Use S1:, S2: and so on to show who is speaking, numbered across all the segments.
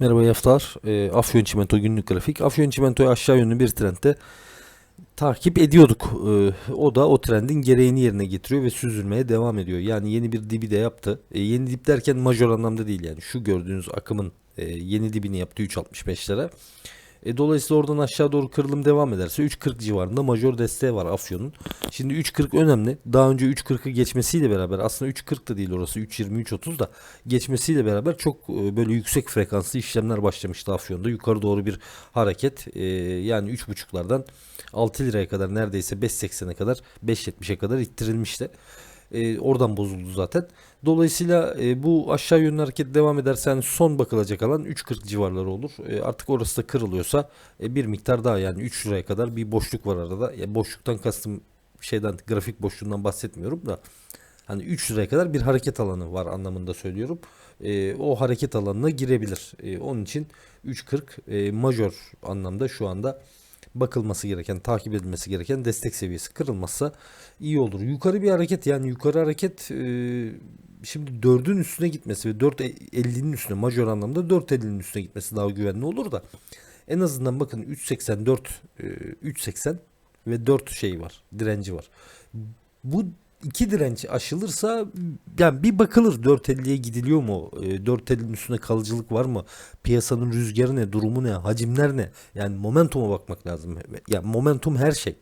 S1: Merhaba iyi haftalar. E, Afyon Çimento günlük grafik. Afyon Çimento'yu aşağı yönlü bir trendde takip ediyorduk. E, o da o trendin gereğini yerine getiriyor ve süzülmeye devam ediyor. Yani yeni bir dibi de yaptı. E, yeni dip derken majör anlamda değil yani. Şu gördüğünüz akımın e, yeni dibini yaptı 3.65'lere. E, dolayısıyla oradan aşağı doğru kırılım devam ederse 3.40 civarında majör desteği var Afyon'un. Şimdi 3.40 önemli. Daha önce 3.40'ı geçmesiyle beraber aslında 3.40 da değil orası 3.20 3.30 da geçmesiyle beraber çok e, böyle yüksek frekanslı işlemler başlamıştı Afyon'da. Yukarı doğru bir hareket e, yani 3.5'lardan 6 liraya kadar neredeyse 5.80'e kadar 5.70'e kadar ittirilmişti. E, oradan bozuldu zaten. Dolayısıyla e, bu aşağı yönlü hareket devam ederse yani son bakılacak alan 3.40 civarları olur. E, artık orası da kırılıyorsa e, bir miktar daha yani 3 liraya kadar bir boşluk var arada. Ya boşluktan kastım şeyden grafik boşluğundan bahsetmiyorum da hani 3 liraya kadar bir hareket alanı var anlamında söylüyorum. E, o hareket alanına girebilir. E, onun için 3.40 e, majör anlamda şu anda bakılması gereken, takip edilmesi gereken destek seviyesi kırılmazsa iyi olur. Yukarı bir hareket yani yukarı hareket e, şimdi 4'ün üstüne gitmesi ve 4.50'nin üstüne majör anlamda 4.50'nin üstüne gitmesi daha güvenli olur da en azından bakın 3.84 e, 3.80 ve 4 şey var direnci var. Bu iki direnç aşılırsa yani bir bakılır 4.50'ye gidiliyor mu? E, 4.50'nin üstünde kalıcılık var mı? Piyasanın rüzgarı ne? Durumu ne? Hacimler ne? Yani momentuma bakmak lazım. Yani momentum her şey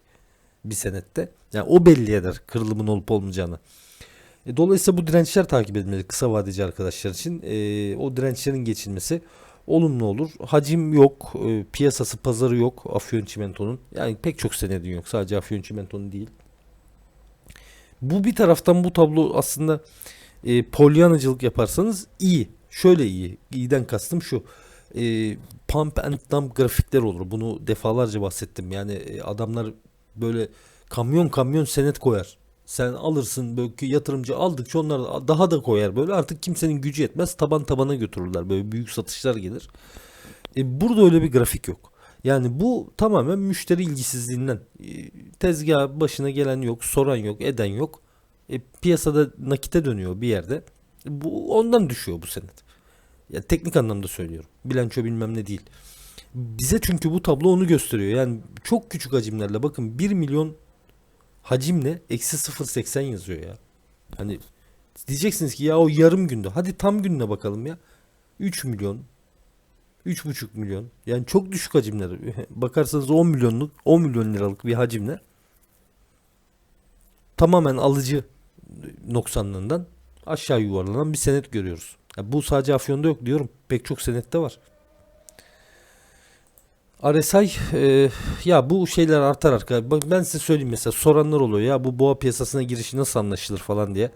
S1: bir senette. Yani o belli eder kırılımın olup olmayacağını. E, dolayısıyla bu dirençler takip edilmeli kısa vadeci arkadaşlar için. E, o dirençlerin geçilmesi olumlu olur. Hacim yok, e, piyasası pazarı yok Afyon Çimento'nun. Yani pek çok senedin yok. Sadece Afyon Çimento'nun değil. Bu bir taraftan bu tablo aslında e, polyanacılık yaparsanız iyi. Şöyle iyi. İyiden kastım şu. E, pump and dump grafikler olur. Bunu defalarca bahsettim. Yani e, adamlar böyle kamyon kamyon senet koyar. Sen alırsın böyle yatırımcı aldıkça onlar daha da koyar böyle artık kimsenin gücü yetmez taban tabana götürürler böyle büyük satışlar gelir. E, burada öyle bir grafik yok. Yani bu tamamen müşteri ilgisizliğinden. Tezgah başına gelen yok, soran yok, eden yok. E, piyasada nakite dönüyor bir yerde. E, bu ondan düşüyor bu senet. Ya teknik anlamda söylüyorum. Bilanço bilmem ne değil. Bize çünkü bu tablo onu gösteriyor. Yani çok küçük hacimlerle bakın 1 milyon hacimle eksi 0.80 yazıyor ya. Hani diyeceksiniz ki ya o yarım günde. Hadi tam gününe bakalım ya. 3 milyon 3,5 milyon. Yani çok düşük hacimler. Bakarsanız 10 milyonluk 10 milyon liralık bir hacimle tamamen alıcı noksanlığından aşağı yuvarlanan bir senet görüyoruz. Yani bu sadece Afyon'da yok diyorum. Pek çok senette var. RSI e, ya bu şeyler artar arka. Ben size söyleyeyim mesela soranlar oluyor ya bu boğa piyasasına girişi nasıl anlaşılır falan diye.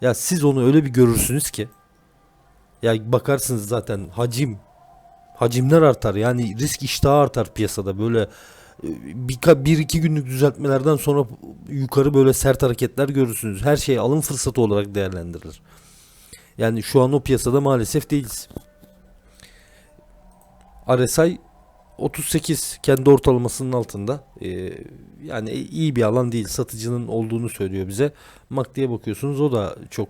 S1: Ya siz onu öyle bir görürsünüz ki ya bakarsınız zaten hacim hacimler artar. Yani risk iştahı artar piyasada. Böyle bir, bir iki günlük düzeltmelerden sonra yukarı böyle sert hareketler görürsünüz. Her şey alım fırsatı olarak değerlendirilir. Yani şu an o piyasada maalesef değiliz. RSI 38 kendi ortalamasının altında. Ee, yani iyi bir alan değil. Satıcının olduğunu söylüyor bize. MACD'ye bakıyorsunuz o da çok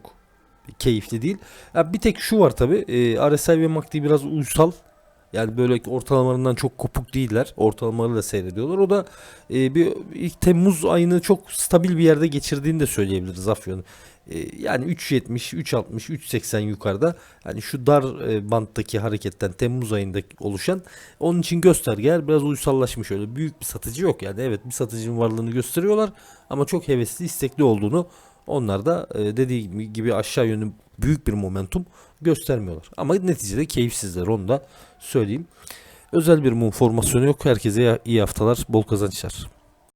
S1: keyifli değil. Ya bir tek şu var tabi. E, RSI ve MACD biraz uysal. Yani böyle ortalamalarından çok kopuk değiller. Ortalamaları da seyrediyorlar. O da e, bir ilk Temmuz ayını çok stabil bir yerde geçirdiğini de söyleyebiliriz Afyon. E, yani 3.70, 3.60, 3.80 yukarıda. Hani şu dar e, banttaki hareketten Temmuz ayında oluşan onun için göstergeler biraz uysallaşmış öyle. Büyük bir satıcı yok yani. Evet bir satıcının varlığını gösteriyorlar ama çok hevesli, istekli olduğunu onlar da e, dediği gibi aşağı yönlü büyük bir momentum göstermiyorlar. Ama neticede keyifsizler onu da söyleyeyim. Özel bir mum formasyonu yok. Herkese iyi haftalar, bol kazançlar.